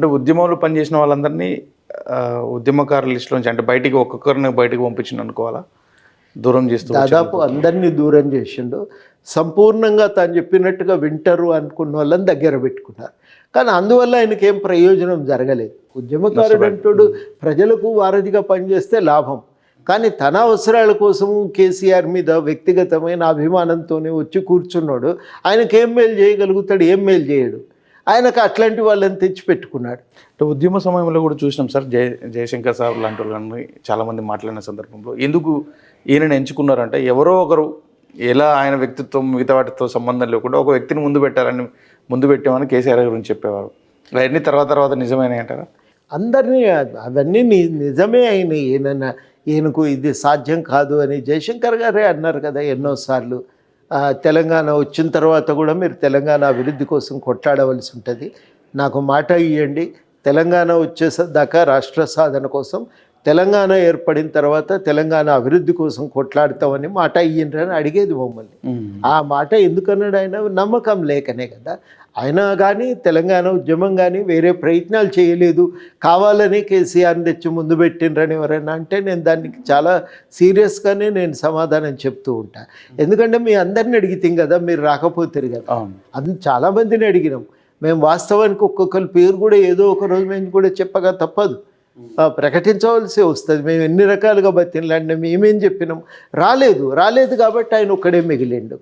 అంటే ఉద్యమంలో పనిచేసిన వాళ్ళందరినీ ఉద్యమకారుల లిస్టులో నుంచి అంటే బయటికి ఒక్కొక్కరిని బయటికి పంపించింది అనుకోవాలా? దూరం చేస్తూ దాదాపు అందరినీ దూరం చేసిండు. సంపూర్ణంగా తాను చెప్పినట్టుగా వింటారు అనుకున్న వాళ్ళని దగ్గర పెట్టుకున్నారు. కానీ అందువల్ల ఆయనకి ఏం ప్రయోజనం జరగలేదు. ఉద్యమకారుడు అంటుడు ప్రజలకు వారధిగా పనిచేస్తే లాభం. కానీ తన అవసరాల కోసము కేసీఆర్ మీద వ్యక్తిగతమైన అభిమానంతోనే వచ్చి కూర్చున్నాడు. ఆయనకి ఏం మేలు చేయగలుగుతాడు ఏం మేలు చేయడు. ఆయనకు అట్లాంటి వాళ్ళని తెచ్చి పెట్టుకున్నాడు. అంటే ఉద్యమ సమయంలో కూడా చూసినాం సార్ జయ జయశంకర్ సార్ లాంటి వాళ్ళని చాలామంది మాట్లాడిన సందర్భంలో ఎందుకు ఈయనను ఎంచుకున్నారంటే ఎవరో ఒకరు ఎలా ఆయన వ్యక్తిత్వం మిగతా వాటితో సంబంధం లేకుండా ఒక వ్యక్తిని ముందు పెట్టాలని ముందు పెట్టామని కేసీఆర్ గురించి చెప్పేవారు. అవన్నీ తర్వాత తర్వాత నిజమైన అంటారా? అందరినీ అవన్నీ ని నిజమే అయినాయి. ఈయన ఈయనకు ఇది సాధ్యం కాదు అని జయశంకర్ గారే అన్నారు కదా ఎన్నోసార్లు. తెలంగాణ వచ్చిన తర్వాత కూడా మీరు తెలంగాణ అభివృద్ధి కోసం కొట్లాడవలసి ఉంటుంది. నాకు మాట ఇవ్వండి తెలంగాణ వచ్చేదాకా రాష్ట్ర సాధన కోసం తెలంగాణ ఏర్పడిన తర్వాత తెలంగాణ అభివృద్ధి కోసం కొట్లాడతామని మాట ఇయ్యండి అని అడిగేది మమ్మల్ని. ఆ మాట ఎందుకన్నాడు ఆయన? నమ్మకం లేకనే కదా. ఆయన కానీ తెలంగాణ ఉద్యమం కానీ వేరే ప్రయత్నాలు చేయలేదు. కావాలని కేసీఆర్ని తెచ్చి ముందు పెట్టిండ్రని ఎవరైనా అంటే నేను దానికి చాలా సీరియస్గానే నేను సమాధానం చెప్తూ ఉంటా. ఎందుకంటే మీ అందరిని అడిగితే కదా మీరు రాకపోతారు కదా. అది చాలామందిని అడిగినాం. మేము వాస్తవానికి ఒక్కొక్కరి పేరు కూడా ఏదో ఒక రోజు మేము కూడా చెప్పగా తప్పదు. ప్రకటించవలసి వస్తుంది. మేము ఎన్ని రకాలుగా బతిలాడినా మేమేం చెప్పినాం? రాలేదు. రాలేదు కాబట్టి ఆయన ఒక్కడే మిగిలిండు.